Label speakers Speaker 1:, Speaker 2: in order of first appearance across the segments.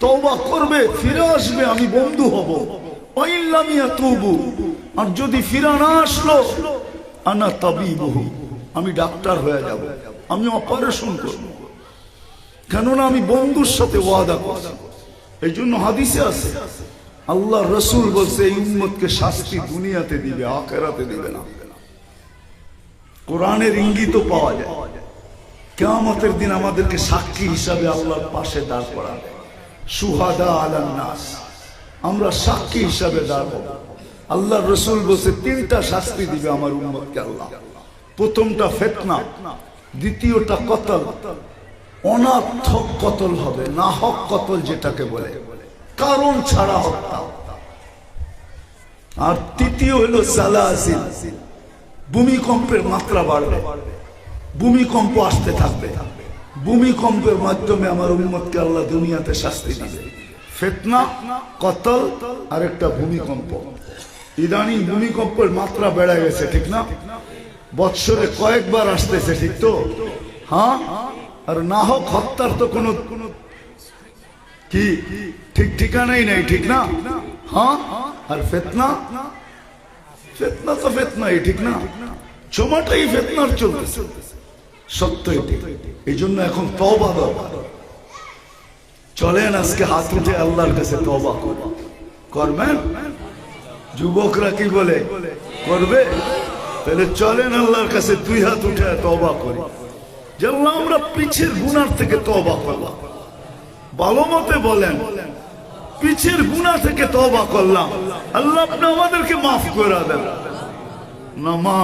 Speaker 1: তওবা করবে, ফিরে আসবে, আমি বন্ধু হব। অইল্লামিয়া তবু আর যদি ফিরা না আসলো, আনা তবি বহু আমি ডাক্তার হয়ে যাব, আমি অপারেশন করব। কেননা আমি বন্ধুর সাথে ওয়াদা করছি। এই জন্য হাদিসে আছে, আল্লাহ রসুল বলছে, এই উম্মতকে শাস্তি দুনিয়াতে দিবে, আখেরাতে দিবে না। কোরআনের ইঙ্গিত পাওয়া যায়। কেয়ামতের দিন আমাদেরকে সাক্ষী হিসাবে আল্লাহর পাশে দাঁড় করাবে। সুহাদা আলান নাস। আমরা সাক্ষী হিসাবে দাঁড় হব আল্লাহ রসুল বসে তিনটা শাস্তি দিবে আমার উম্মতকে আল্লাহ। প্রথমটা ফেতনা, দ্বিতীয়টা কতল। অনার্থক কতল হবে, না হক কতল যেটাকে বলে। কারণ ছাড়া হত্যা আর তৃতীয় হলো সালাসিল। ভূমিকম্পের মাত্রা বাড়বে। ভূমিকম্প আসতে থাকবে। ভূমিকম্পের মাধ্যমে আমার উন্মতকে আল্লাহ দুনিয়াতে শাস্তি দিবে। ফেতনা, কতল আর একটা ভূমিকম্প। ইদানিং ভূমিকম্পের মাত্রা বেড়ে গেছে, ঠিক না? বৎসরে কয়েকবার আসতেছে, ঠিক তো? হ্যাঁ? আর না হোক হত্যার তো কোনো কি, ঠিক ঠিকানাই নেই, ঠিক না? হ্যাঁ? আর ফেতনা? ফেতনা তো ফেতনাই, ঠিক না? সময়টাই ফেতনার চলতেছে। সত্য এই জন্য এখন তবা চলেন আজকে হাত উঠে আল্লাহর কাছে তবা করবেন? যুবকরা কি বলে? করবে? তাহলে চলেন আল্লাহর কাছে দুই হাত উঠে তবা করি। যে আল্লাহ আমরা পিছের গুনার থেকে তবা করলাম। ভালো মতে বলেন, পিছের গুণা থেকে তবা করলাম। আল্লাহ আপনি আমাদেরকে মাফ করে দেন। না মা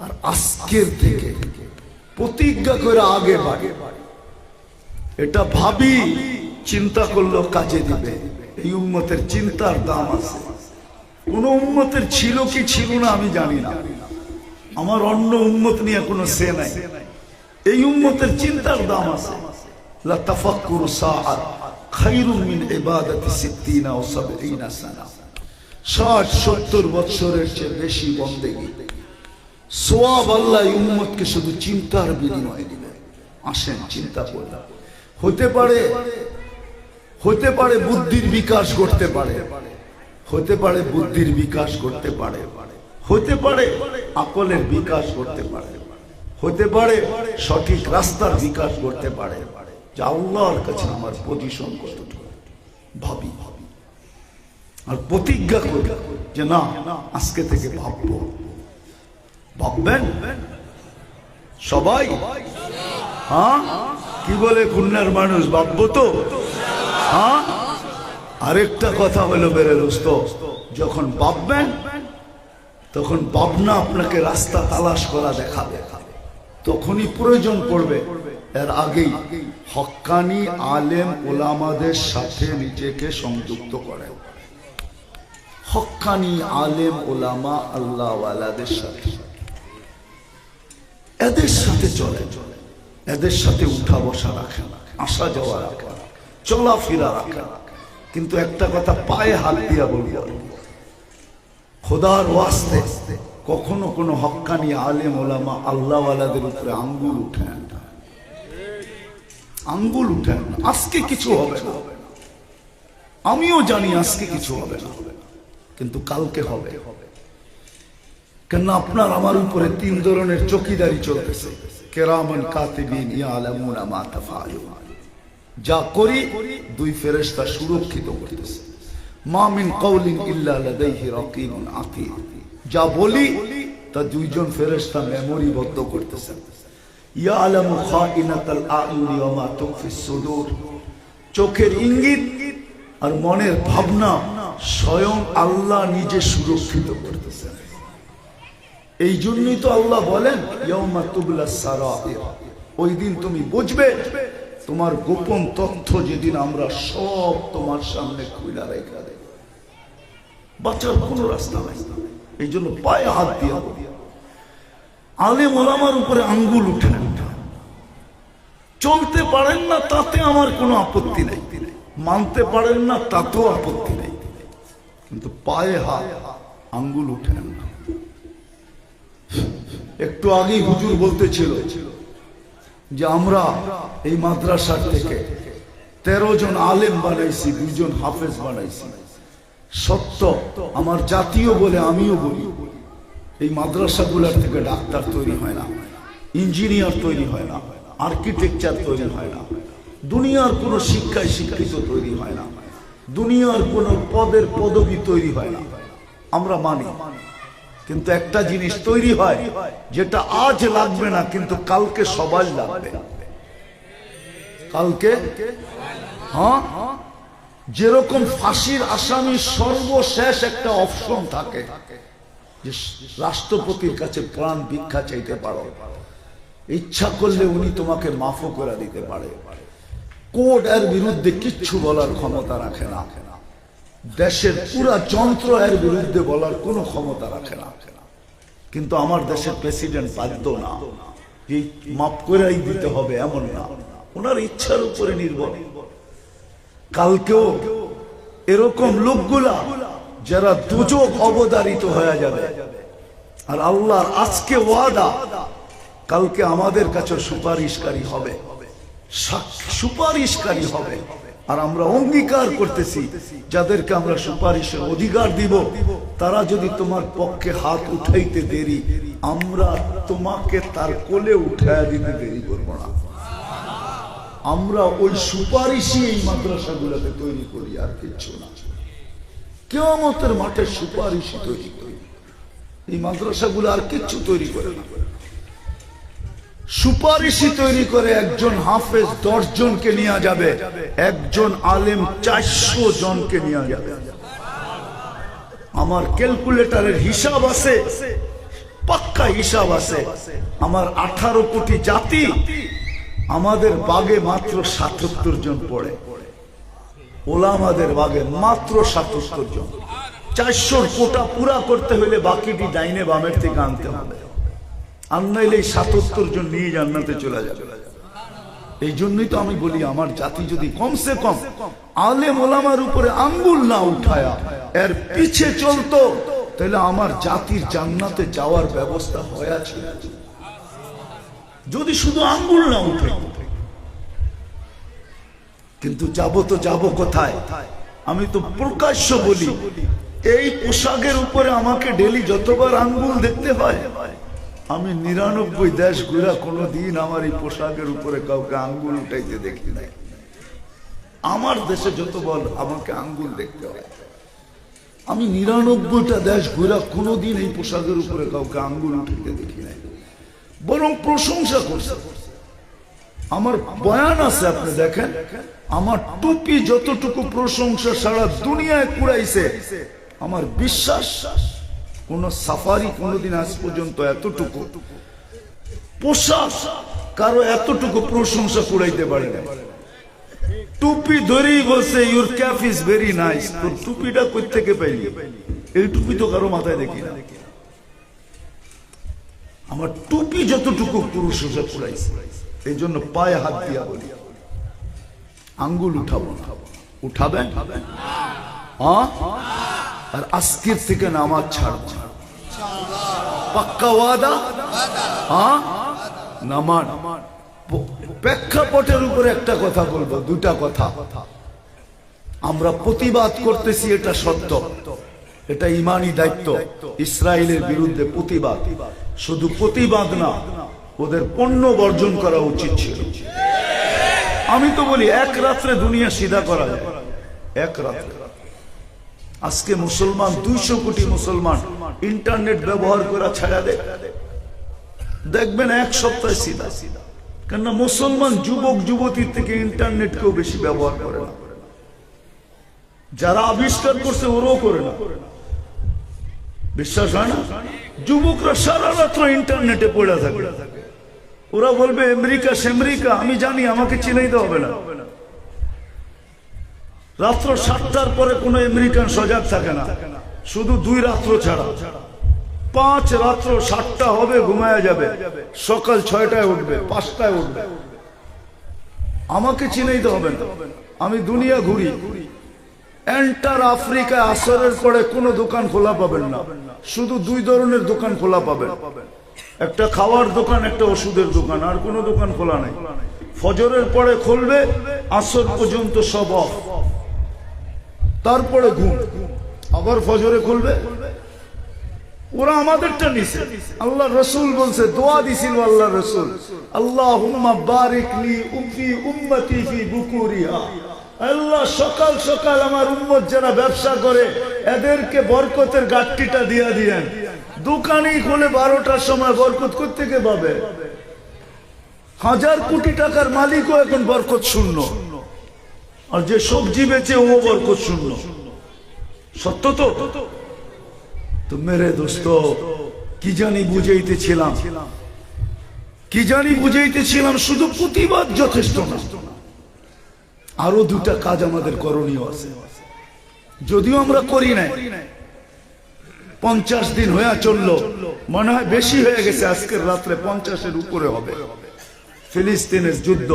Speaker 1: আর আজকের থেকে প্রতিজ্ঞা করে আগে বাড়ে। এটা ভাবি, চিন্তা করল কাজে দিবে। এই উম্মতের চিন্তার দাম আছে। কোন উম্মতের ছিল কি ছিল না আমি জানি না। আমার অন্য উম্মত নিয়ে কোনো সে নাই। এই উম্মতের চিন্তার দাম আছে। 60 70 বছরের চেয়ে বেশি বন্দেগী। সোয়াব আল্লাহ উম্মতকে শুধু চিন্তার বিনিময়ে দিবে। আসেন, চিন্তা করলাম হতে পারে হতে পারে বুদ্ধির বিকাশ করতে পারে। হতে পারে বুদ্ধির বিকাশ করতে পারে। হতে পারে আকলের বিকাশ করতে পারে। হতে পারে সঠিক রাস্তার বিকাশ করতে পারে। যে আল্লাহর কাছে আমার পজিশন কতটুকু? ভাবি ভাবি। আর প্রতিজ্ঞা করি যে না, আজকে থেকে ভাববো। ভাববেন সবাই? হ্যাঁ? কি বলে খুলনার মানুষ, ভাববো তো? হ্যাঁ? আরেকটা কথা হলো বেড়ে দোস্ত, যখন ভাববেন, তখন ভাবনা আপনাকে রাস্তা তালাশ করা দেখাবে। তখনই প্রয়োজন পড়বে। এর আগেই হক্কানি আলেম ওলামাদের সাথে নিজেকে সংযুক্ত করে হক্কানি আলেম ওলামা আল্লাহওয়ালাদের সাথে। এদের সাথে চলে। এদের সাথে উঠা বসা রাখে আসা যাওয়া রাখে চলাফেরা রাখে কিন্তু একটা কথা পায়ে হাত দিয়া বলব খোদার ওয়াস্তে কখনো কোনো হক্কানি আলেম, ওলামা, আল্লাহওয়ালাদের উপরে আঙ্গুল উঠেন না। আঙ্গুল উঠেন না। আজকে কিছু হবে না। আমিও জানি আজকে কিছু হবে না। কিন্তু কালকে হবে হবে। কেন আপনার আমার উপরে তিন ধরনের চকিদারি চলতেছে? কেরামান কাতিবিন ইয়ালামুনা মা যা করি দুই ফেরেশতা সুরক্ষিত করতেছে। মা মিন ইল্লা লাদাইহি রাকিবুন যা বলি, তা দুইজন ফেরেশতা মেমোরিবদ্ধ করতেছে। ইয়ালামু খাইনাতাল আয়ুনি ওয়া মা সুদূর। চোখের ইঙ্গিত আর মনের ভাবনা স্বয়ং আল্লাহ নিজে সুরক্ষিত করতেছেন এই জন্যই তো আল্লাহ বলেন ওই দিন তুমি বুঝবে তোমার গোপন তথ্য যেদিন আমরা সব তোমার সামনে খুলে রেখা দেব। বাঁচার কোনো রাস্তা নাই। এই জন্য পায়ে হাত দিয়ে বলি, আলেম ওলামার উপরে আঙ্গুল উঠে চলতে পারেন না তাতে আমার কোনো আপত্তি নেই। মানতে পারেন না তাতেও আপত্তি নেই। কিন্তু পায়ে হাত আঙ্গুল উঠে না একটু আগেই হুজুর বলতেছিল যে আমরা এই মাদ্রাসার থেকে তেরো জন আলেম বানাইছি দুজন হাফেজ বানাইছি। সত্য, আমার জাতীয় বলে, আমিও বলি, এই মাদ্রাসাগুলোর থেকে ডাক্তার তৈরি হয় না, ইঞ্জিনিয়ার তৈরি হয় না, আর্কিটেকচার তৈরি হয় না, দুনিয়ার কোনো শিক্ষায় শিক্ষিত তৈরি হয় না, দুনিয়ার কোনো পদের পদবি তৈরি হয় না। আমরা মানি। কিন্তু একটা জিনিস তৈরি হয়, যেটা আজ লাগবে না, কিন্তু কালকে সবাই লাগবে। কালকে? হ্যাঁ? যেরকম ফাঁসির আসামি সর্বশেষ একটা অপশন থাকে, যে রাষ্ট্রপতির কাছে প্রাণ ভিক্ষা চাইতে পারো। ইচ্ছা করলে উনি তোমাকে মাফও করে দিতে পারে। কোর্ট এর বিরুদ্ধে কিচ্ছু বলার ক্ষমতা রাখে না। দেশের পুরা যন্ত্র এর বিরুদ্ধে বলার কোনো ক্ষমতা রাখে না। কিন্তু আমার দেশের প্রেসিডেন্ট বাধ্য না। এই মাফ করেই দিতে হবে এমন না। ওনার ইচ্ছার উপরে নির্ভর। কালকেও এরকম লোকগুলা যারা দুযোগ অবদারিত হয়ে যাবে। আর আল্লাহর আজকে ওয়াদা, কালকে আমাদের কাছে সুপারিশকারী হবে। সুপারিশকারী হবে। আর আমরা অঙ্গীকার করতেছি, যাদেরকে আমরা সুপারিশের অধিকার দিব, তারা যদি তোমার পক্ষে হাত উঠাইতে দেরি, আমরা তোমাকে তার কোলে উঠাইয়া দিতে দেরি করব না। আমরা ওই সুপারিশই এই মাদ্রাসাগুলোকে তৈরি করি, আর কিচ্ছু না। কেমতের মাঠে সুপারিশই তৈরি করি। এই মাদ্রাসাগুলো আর কিচ্ছু তৈরি করে না। সুপারিশই তৈরি করে একজন হাফেজ দশ জনকে নিয়ে যাবে। একজন আলেম চারশো জনকে নিয়ে যাবে। আমার ক্যালকুলেটরের হিসাব আছে, পাক্কা হিসাব আছে। আমার আঠারো কোটি জাতি, আমাদের বাগে মাত্র সাতাত্তর জন পড়ে। ওলামাদের বাগে মাত্র সাতাত্তর জন। চারশোর কোটা পুরা করতে হলে বাকিটি ডাইনে বামের থেকে আনতে হবে। এই জন নিয়ে জান্নাতে চলে যাবে। এই জন্যই তো আমি বলি, আমার জাতি যদি কমসে কম আলেম ওলামার উপরে আঙ্গুল না উঠায়া, এর পিছে চলতো, তাহলে আমার জাতির জান্নাতে যাওয়ার ব্যবস্থা হয়ে ছিল যদি শুধু আঙ্গুল না উঠে। কিন্তু যাব তো যাব কোথায়? আমি তো প্রকাশ্য বলি, এই পোশাকের উপরে আমাকে ডেলি যতবার আঙ্গুল দেখতে হয় আমি নিরানব্বই দেশ ঘুরা কোনো দিন আমার এই পোশাকের উপরে কাউকে আঙ্গুল উঠাইতে দেখি নাই। আমার দেশে যত বল, আমাকে আঙ্গুল দেখতে হয়। আমি নিরানব্বইটা দেশ ঘুরা কোনোদিন এই পোশাকের উপরে কাউকে আঙ্গুল উঠাইতে দেখি নাই। বরং প্রশংসা করছে। আমার বয়ান আছে, আপনি দেখেন। আমার টুপি যতটুকু প্রশংসা সারা দুনিয়ায় কুড়াইছে, আমার বিশ্বাস কোন সাফারি কোনোদিন আজ পর্যন্ত এতটুকু। পোশাক কারও এতটুকু প্রশংসা কুড়াইতে পারে না টুপি ধরেই বলছে your cap is very nice তোর টুপিটা কই থেকে পাইলি? এই টুপি তো কারও মাথায় দেখি না। আমার টুপি যতটুকু পুরুষ কুড়াইছে, এই জন্য পায়ে হাত দিয়া বলি, আঙ্গুল উঠাবো না। উঠাবেন? হ্যাঁ? আর আজকের থেকে নামাজ ছাড়ব। পাক্কা ওয়াদা? হ্যাঁ? নামান প- প্রেক্ষাপটের উপরে একটা কথা বলব, দুটা কথা। আমরা প্রতিবাদ করতেছি, এটা সত্য। এটা ইমানি দায়িত্ব। ইসরায়েলের বিরুদ্ধে প্রতিবাদ। শুধু প্রতিবাদ না, ওদের পণ্য বর্জন করা উচিত ছিল। আমি তো বলি, এক রাত্রে দুনিয়া সিধা করা যায়। এক রাত্রে। আজকে মুসলমান দুইশো কোটি মুসলমান ইন্টারনেট ব্যবহার করা ছাড়া দেয় দেখবেন এক সপ্তাহে সিধা। কেননা মুসলমান যুবক যুবতীর থেকে ইন্টারনেটকেও বেশি ব্যবহার করে না। যারা আবিষ্কার করছে ওরাও করে না। বিশ্বাস হয় না? যুবকরা সারা রাত্র ইন্টারনেটে পড়ে থাকে। ওরা বলবে, আমেরিকা সেমরিকা আমি জানি, আমাকে চিনাইতে হবে না। রাত্র সাতটার পরে কোনো আমেরিকান সজাগ থাকে না। শুধু দুই রাত্র ছাড়া। পাঁচ রাত্র সাতটা হবে ঘুমায়া যাবে। সকাল ছয়টায় উঠবে, পাঁচটায় উঠবে। আমাকে চিনাইতে হবে আমি দুনিয়া ঘুরি। এন্টার আফ্রিকায় আসরের পরে কোনো দোকান খোলা পাবেন না। শুধু দুই ধরনের দোকান খোলা পাবেন। একটা খাওয়ার দোকান, একটা ওষুধের দোকান, আর কোনো দোকান খোলা নাই। ফজরের পরে খুলবে, আসর পর্যন্ত সব অফ তারপরে ঘুম। আবার ফজরে খুলবে? ওরা আমাদেরটা নিছে। আল্লাহ রসুল বলছে, দোয়া দিছিল আল্লাহ রসুল। আল্লাহ বারিকলি উফি উম্মতি ফি আল্লাহ সকাল সকাল আমার উম্মত যারা ব্যবসা করে, এদেরকে বরকতের গাঠটিটা দিয়া দিয়েন। দোকানেই খুলে বারোটার সময় বরকত করতে কে পাবে? হাজার কোটি টাকার মালিকও এখন বরকত শূন্য। আর যে সবজি বেচে ও বরকত শূন্য? সত্য তো? তো মেরে দোস্ত, কি জানি বুঝাইতেছিলাম। কি জানি বুঝাইতেছিলাম, শুধু প্রতিবাদ যথেষ্ট না। আরও দুটা কাজ আমাদের করণীয় আছে। যদিও আমরা করি নাই। পঞ্চাশ দিন হয়ে চলল, মনে হয় বেশি হয়ে গেছে আজকের রাত্রে পঞ্চাশের উপরে হবে। ফিলিস্তিনের যুদ্ধ।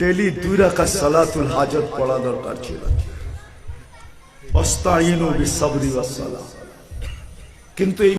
Speaker 1: ডেলি দুই রাখা সালাতুল হাজত পড়া দরকার ছিল। কিন্তু এই